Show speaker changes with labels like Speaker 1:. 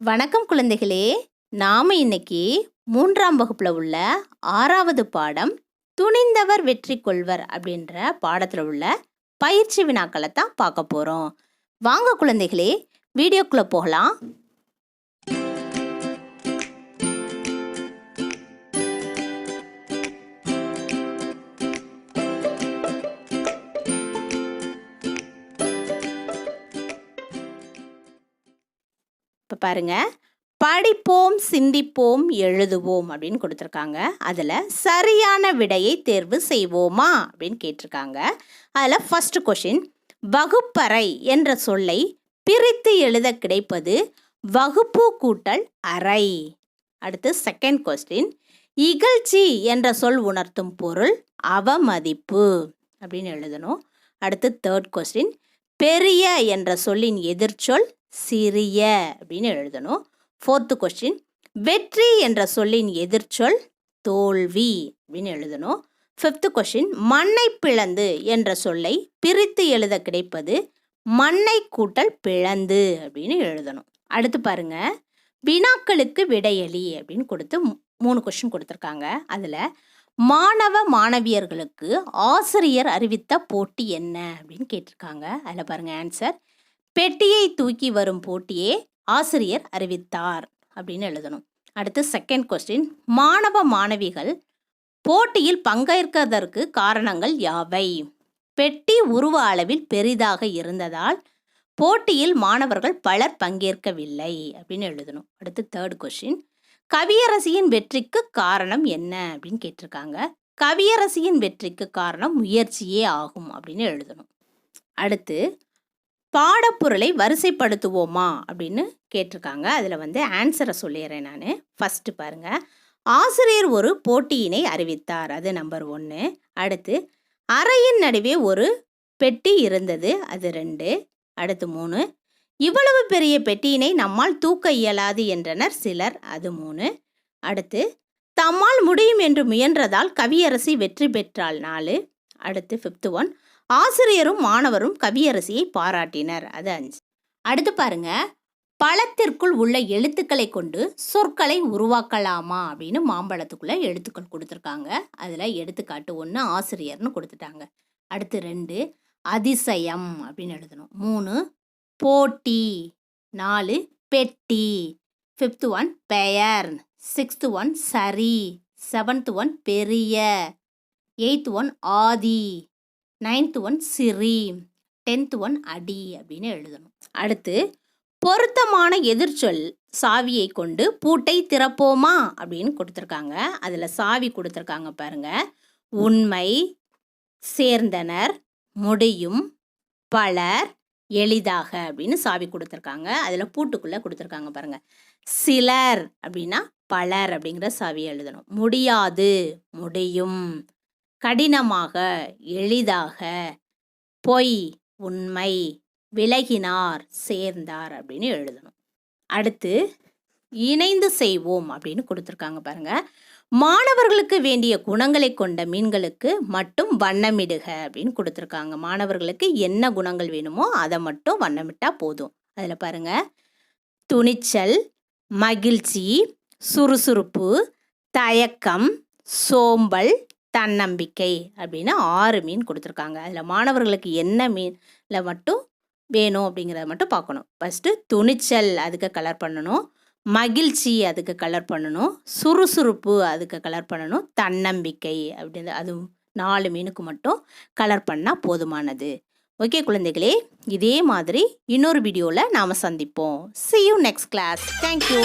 Speaker 1: வணக்கம் குழந்தைகளே. நாம இன்னைக்கு மூன்றாம் வகுப்பில் உள்ள ஆறாவது பாடம் துணிந்தவர் வெற்றி கொள்வர் அப்படின்ற பாடத்தில் உள்ள பயிற்சி வினாக்களை தான் பார்க்க போகிறோம் வாங்க குழந்தைகளே வீடியோக்குள்ளே போகலாம். இப்போ பாருங்கள் படிப்போம் சிந்திப்போம் எழுதுவோம் அப்படின்னு கொடுத்துருக்காங்க. அதில் சரியான விடையை தேர்வு செய்வோமா அப்படின்னு கேட்டிருக்காங்க. அதில் ஃபஸ்ட்டு கொஷின் வகுப்பறை என்ற சொல்லை பிரித்து எழுத கிடைப்பது வகுப்பு கூட்டல் அறை. அடுத்து செகண்ட் கொஸ்டின் இகழ்ச்சி என்ற சொல் உணர்த்தும் பொருள் அவமதிப்பு அப்படின்னு எழுதணும். அடுத்து தேர்ட் கொஸ்டின் பெரிய என்ற சொல்லின் எதிர்ச்சொல் சிறிய அப்படின்னு எழுதணும். ஃபோர்த்து கொஸ்டின் வெற்றி என்ற சொல்லின் எதிர்ச்சொல் தோல்வி அப்படின்னு எழுதணும். ஃபிஃப்த்து கொஸ்டின் மண்ணை பிளந்து என்ற சொல்லை பிரித்து எழுத கிடைப்பது மண்ணை கூட்டல் பிளந்து அப்படின்னு எழுதணும். அடுத்து பாருங்க. வினாக்களுக்கு விடையளி அப்படின்னு கொடுத்து மூணு கொஷின் கொடுத்துருக்காங்க. அதில் மாணவ மாணவியர்களுக்கு ஆசிரியர் அறிவித்த போட்டி என்ன அப்படின்னு கேட்டிருக்காங்க. அதில் பாருங்கள் ஆன்சர் பெட்டியை தூக்கி வரும் போட்டியே ஆசிரியர் அறிவித்தார் அப்படின்னு எழுதணும். அடுத்து செகண்ட் கொஸ்டின் மாணவ மாணவிகள் போட்டியில் பங்கேற்கதற்கு காரணங்கள் யாவை? பெட்டி உருவ அளவில் பெரிதாக இருந்ததால் போட்டியில் மாணவர்கள் பலர் பங்கேற்கவில்லை அப்படின்னு எழுதணும். அடுத்து தேர்ட் கொஸ்டின் கவியரசியின் வெற்றிக்கு காரணம் என்ன அப்படின்னு கேட்டிருக்காங்க. கவியரசியின் வெற்றிக்கு காரணம் முயற்சியே ஆகும் அப்படின்னு எழுதணும். அடுத்து பாடப்பொருளை வரிசைப்படுத்துவோமா அப்படின்னு கேட்டிருக்காங்க. அதில் வந்து ஆன்சரை சொல்லிடுறேன் நான். ஃபஸ்ட்டு பாருங்கள் ஆசிரியர் ஒரு போட்டியினை அறிவித்தார். அது நம்பர் ஒன்று அடுத்து அறையின் நடுவே ஒரு பெட்டி இருந்தது. அது ரெண்டு. அடுத்து மூணு. இவ்வளவு பெரிய பெட்டியினை நம்மால் தூக்க இயலாது என்றனர் சிலர். அது மூணு. அடுத்து தம்மால் முடியும் என்று முயன்றதால் கவியரசி வெற்றி பெற்றாள் நாலு. அடுத்து ஃபிஃப்த்து ஒன் ஆசிரியரும் மாணவரும் கவியரசியை பாராட்டினர். அது அஞ்சு. அடுத்து பாருங்க. பழத்திற்குள் உள்ள எழுத்துக்களை கொண்டு சொற்களை உருவாக்கலாமா அப்படின்னு மாம்பழத்துக்குள்ள எழுத்துக்கள் கொடுத்துருக்காங்க. அதில் எடுத்துக்காட்டு ஒன்று ஆசிரியர்னு கொடுத்துட்டாங்க. அடுத்து ரெண்டு அதிசயம் அப்படின்னு எழுதணும். மூணு போட்டி. நாலு பெட்டி. ஃபிஃப்த்து ஒன் பெயர். சிக்ஸ்த்து ஒன் சரி. செவன்த்து ஒன் பெரிய. எயித்து ஒன் ஆதி. நைன்த்து ஒன் சிறி டென்த்து ஒன் அடி அப்படின்னு எழுதணும். அடுத்து பொருத்தமான எதிர்ச்சொல் சாவியை கொண்டு பூட்டை திறப்போமா அப்படின்னு கொடுத்துருக்காங்க. அதில் சாவி கொடுத்துருக்காங்க பாருங்க. உண்மை சேர்ந்தனர் முடியும் பலர் எளிதாக அப்படின்னு சாவி கொடுத்துருக்காங்க. அதில் பூட்டுக்குள்ளே கொடுத்துருக்காங்க பாருங்கள் சிலர் அப்படின்னா பலர் அப்படிங்கிற சாவியை எழுதணும். முடியாது முடியும். கடினமாக எளிதாக பொய் உண்மை விலகினார் சேர்ந்தார் அப்படின்னு எழுதணும். அடுத்து இணைந்து செய்வோம் அப்படின்னு கொடுத்துருக்காங்க பாருங்க. மாணவர்களுக்கு வேண்டிய குணங்களை கொண்ட மீன்களுக்கு மட்டும் வண்ணமிடுக அப்படின்னு கொடுத்துருக்காங்க. மாணவர்களுக்கு என்ன குணங்கள் வேணுமோ அதை மட்டும் வண்ணமிட்டா போதும். அதில் பாருங்க. துணிச்சல் மகிழ்ச்சி சுறுசுறுப்பு தயக்கம் சோம்பல் தன்னம்பிக்கை அப்படின்னு ஆறு மீன் கொடுத்துருக்காங்க. அதில் மாணவர்களுக்கு என்ன மீனில் மட்டும் வேணும் அப்படிங்கிறத மட்டும் பார்க்கணும். ஃபஸ்ட்டு துணிச்சல் அதுக்கு கலர் பண்ணணும். மகிழ்ச்சி அதுக்கு கலர் பண்ணணும். சுறுசுறுப்பு அதுக்கு கலர் பண்ணணும். தன்னம்பிக்கை அப்படின்னு அது நாலு மீனுக்கு மட்டும் கலர் பண்ணால் போதுமானது. ஓகே குழந்தைகளே இதே மாதிரி இன்னொரு வீடியோவில் நாம் சந்திப்போம். See you next class thank you